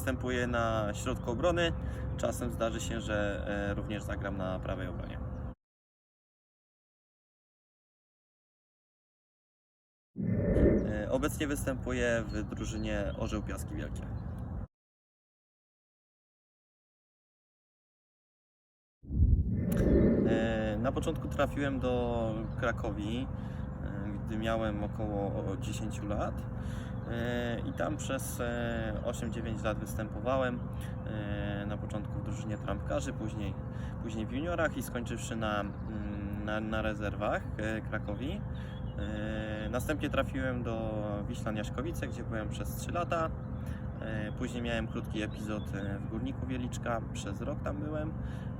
występuję na środku obrony. Czasem zdarzy się, że e, również zagram na prawej obronie. E, Obecnie występuję w drużynie Orzeł Piaski Wielkie. E, Na początku trafiłem do Krakowi, gdy miałem około 10 lat. E, I tam przez e, 8-9 lat występowałem. E, Na początku w drużynie trampkarzy, później, później w juniorach i skończywszy na, mm, na, na rezerwach e, Krakowi. E, Następnie trafiłem do Wiślan Jaśkowice, gdzie byłem przez 3 lata. E, Później miałem krótki epizod e, w Górniku Wieliczka, przez rok tam byłem.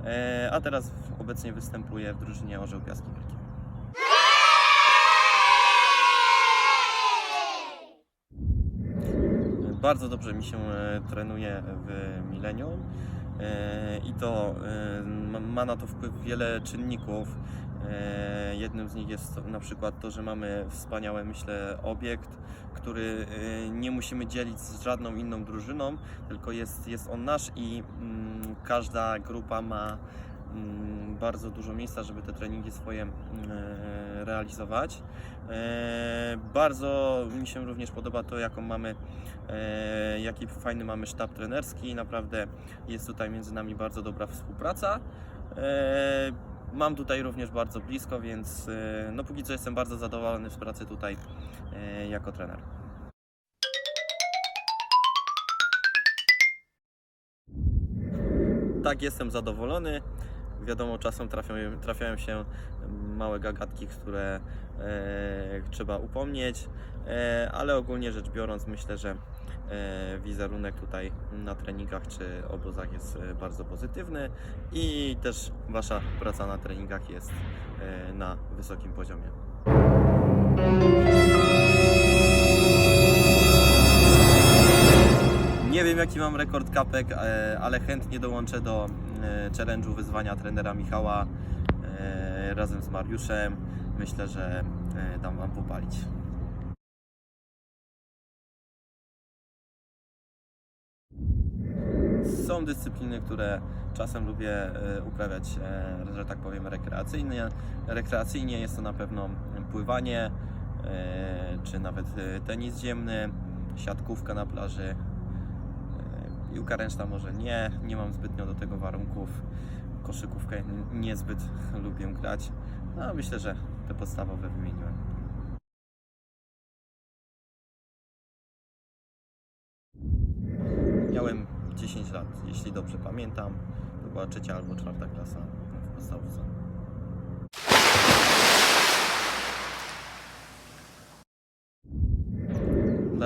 E, A teraz obecnie występuję w drużynie Orzeł Piaski Wielkie. Bardzo dobrze mi się e, trenuje w Milenium e, i to e, ma- na to wpływ wiele czynników. Jednym z nich jest na przykład to, że mamy wspaniały, myślę, obiekt, który nie musimy dzielić z żadną inną drużyną, tylko jest, jest on nasz i mm, każda grupa ma bardzo dużo miejsca, żeby te treningi swoje mm, e, realizować. E, Bardzo mi się również podoba to, jaką mamy, e, jaki fajny mamy sztab trenerski. Naprawdę jest tutaj między nami bardzo dobra współpraca. Mam tutaj również bardzo blisko, więc no póki co jestem bardzo zadowolony z pracy tutaj jako trener. Tak, jestem zadowolony. Wiadomo, czasem trafiają, trafiają się małe gagatki, które e, trzeba upomnieć, e, ale ogólnie rzecz biorąc, myślę, że e, wizerunek tutaj na treningach czy obozach jest e, bardzo pozytywny i też Wasza praca na treningach jest e, na wysokim poziomie. Nie wiem jaki mam rekord kapek, e, ale chętnie dołączę do challenge'u wyzwania trenera Michała e, razem z Mariuszem. Myślę, że e, dam Wam popalić. Są dyscypliny, które czasem lubię e, uprawiać, e, że tak powiem, rekreacyjnie. Rekreacyjnie jest to na pewno pływanie, e, czy nawet e, tenis ziemny, siatkówka na plaży, e, piłka ręczna może nie, nie mam zbytnio do tego warunków. Koszykówkę niezbyt lubię grać. No, myślę, że te podstawowe wymieniłem. Miałem 10 lat, jeśli dobrze pamiętam. To była trzecia albo czwarta klasa w podstawówce.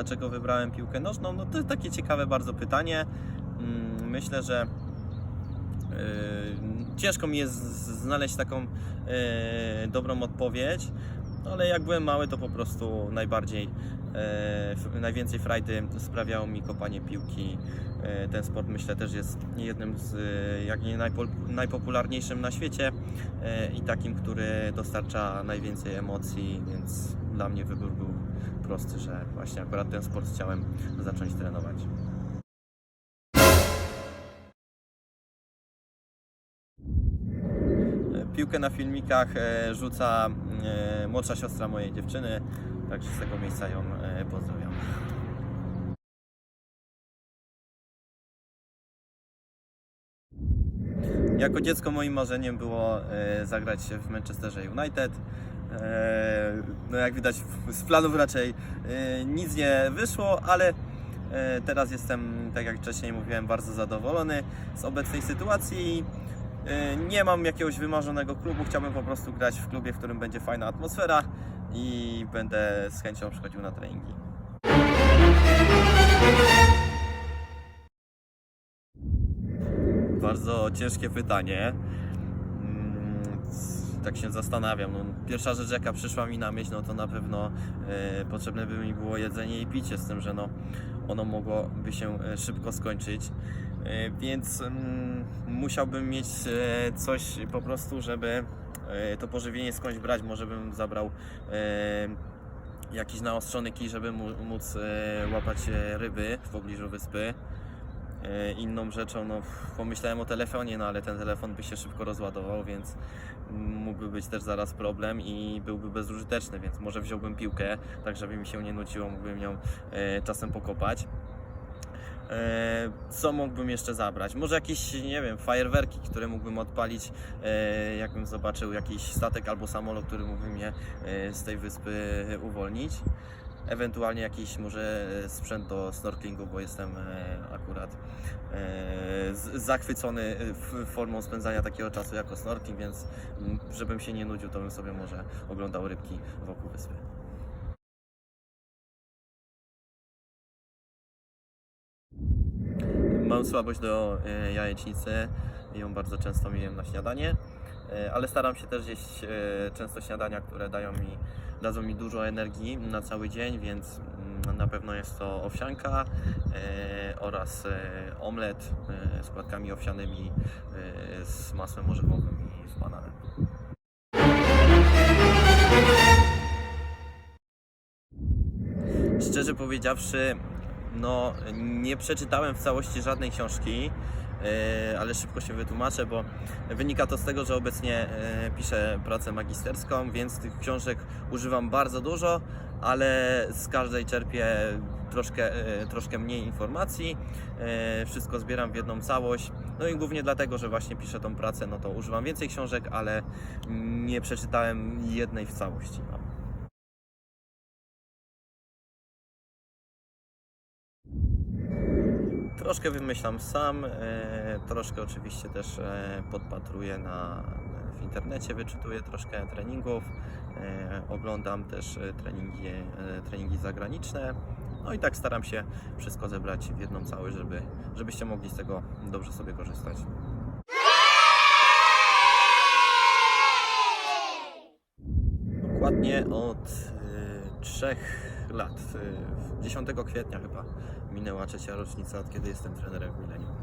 Dlaczego wybrałem piłkę nożną? No to takie ciekawe bardzo pytanie. Mm, Myślę, że yy, ciężko mi jest znaleźć taką yy, dobrą odpowiedź, ale jak byłem mały, to po prostu najbardziej, f- najwięcej frajdy sprawiało mi kopanie piłki. Ten sport myślę też jest jednym z, jak nie najpo- najpopularniejszym na świecie i takim, który dostarcza najwięcej emocji, więc dla mnie wybór był prosty, że właśnie akurat ten sport chciałem zacząć trenować. Piłkę na filmikach e, rzuca e, młodsza siostra mojej dziewczyny, także z tego miejsca ją e, pozdrawiam. Jako dziecko moim marzeniem było zagrać w Manchesterze United. E, No jak widać z planów raczej e, nic nie wyszło, ale e, teraz jestem, tak jak wcześniej mówiłem, bardzo zadowolony z obecnej sytuacji. Nie mam jakiegoś wymarzonego klubu, chciałbym po prostu grać w klubie, w którym będzie fajna atmosfera i będę z chęcią przychodził na treningi. Bardzo ciężkie pytanie. Tak się zastanawiam. No, pierwsza rzecz, jaka przyszła mi na myśl, no to na pewno e, potrzebne by mi było jedzenie i picie, z tym, że no, ono mogłoby się e, szybko skończyć. E, więc mm, musiałbym mieć coś po prostu, żeby to pożywienie skądś brać. Może bym zabrał e, jakiś naostrzony kij, żeby móc łapać ryby w pobliżu wyspy. E, Inną rzeczą, no pomyślałem o telefonie, no ale ten telefon by się szybko rozładował, więc mógłby być też zaraz problem i byłby bezużyteczny, więc może wziąłbym piłkę, tak żeby mi się nie nudziło, mógłbym ją e, czasem pokopać. E, Co mógłbym jeszcze zabrać? Może jakieś, nie wiem, fajerwerki, które mógłbym odpalić, jakbym zobaczył jakiś statek albo samolot, który mógłby mnie z tej wyspy uwolnić. Ewentualnie jakiś może sprzęt do snorkelingu, bo jestem e, akurat e, zachwycony e, formą spędzania takiego czasu jako snorkeling, więc żebym się nie nudził, to bym sobie może oglądał rybki wokół wyspy. Mam słabość do e, jajecznicy, ją bardzo często jem na śniadanie, e, ale staram się też jeść e, często śniadania, które dają mi, dadzą mi dużo energii na cały dzień, więc mm, na pewno jest to owsianka e, oraz e, omlet e, z płatkami owsianymi z masłem orzechowym i z bananem. Szczerze powiedziawszy, no nie przeczytałem w całości żadnej książki, ale szybko się wytłumaczę, bo wynika to z tego, że obecnie e, piszę pracę magisterską, więc tych książek używam bardzo dużo, ale z każdej czerpię troszkę, e, troszkę mniej informacji. E, Wszystko zbieram w jedną całość. No i głównie dlatego, że właśnie piszę tą pracę, no to używam więcej książek, ale nie przeczytałem jednej w całości. Troszkę wymyślam sam, e, troszkę oczywiście też e, podpatruję na, w internecie, wyczytuję troszkę treningów, e, oglądam też treningi, treningi zagraniczne. No i tak staram się wszystko zebrać w jedną całość, żeby, żebyście mogli z tego dobrze sobie korzystać. Dokładnie od trzech lat. Y, 10 kwietnia chyba minęła trzecia rocznica, od kiedy jestem trenerem w Milenium.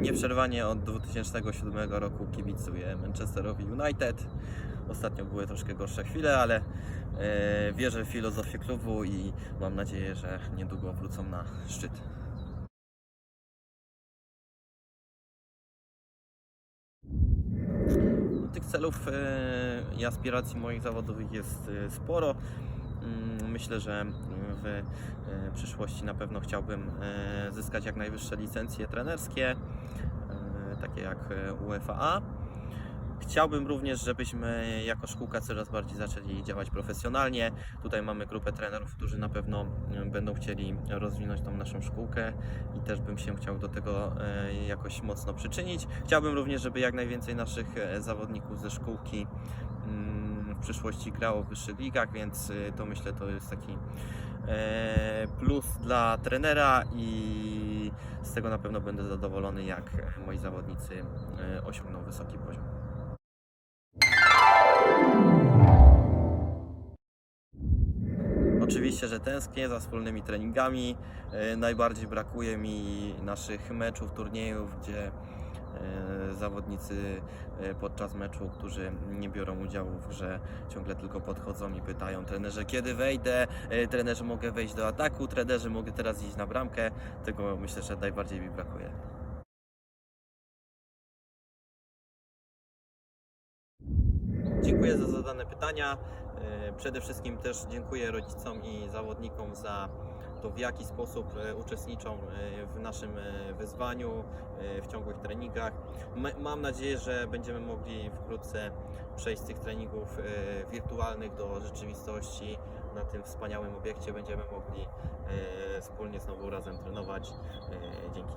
Nieprzerwanie od 2007 roku kibicuję Manchesterowi United. Ostatnio były troszkę gorsze chwile, ale e, wierzę w filozofię klubu i mam nadzieję, że niedługo wrócą na szczyt. Tych celów e, i aspiracji moich zawodowych jest e, sporo. Mm, Myślę, że w e, przyszłości na pewno chciałbym zyskać jak najwyższe licencje trenerskie, takie jak UEFA. Chciałbym również, żebyśmy jako szkółka coraz bardziej zaczęli działać profesjonalnie. Tutaj mamy grupę trenerów, którzy na pewno e, będą chcieli rozwinąć tą naszą szkółkę i też bym się chciał do tego e, jakoś mocno przyczynić. Chciałbym również, żeby jak najwięcej naszych e, zawodników ze szkółki mm, w przyszłości grało w wyższych ligach, więc to myślę to jest taki plus dla trenera i z tego na pewno będę zadowolony, jak moi zawodnicy osiągną wysoki poziom. Oczywiście, że tęsknię za wspólnymi treningami. E, Najbardziej brakuje mi naszych meczów, turniejów, gdzie e, zawodnicy e, podczas meczu, którzy nie biorą udziału w grze, ciągle tylko podchodzą i pytają trenerze, kiedy wejdę, trenerze mogę wejść do ataku, trenerze mogę teraz iść na bramkę. Tego myślę, że najbardziej mi brakuje. Dziękuję za zadane pytania. E, Przede wszystkim też dziękuję rodzicom i zawodnikom za to, w jaki sposób e, uczestniczą e, w naszym wyzwaniu, w ciągłych treningach. Mam nadzieję, że będziemy mogli wkrótce przejść z tych treningów wirtualnych do rzeczywistości. Na tym wspaniałym obiekcie będziemy mogli wspólnie znowu razem trenować. Dzięki.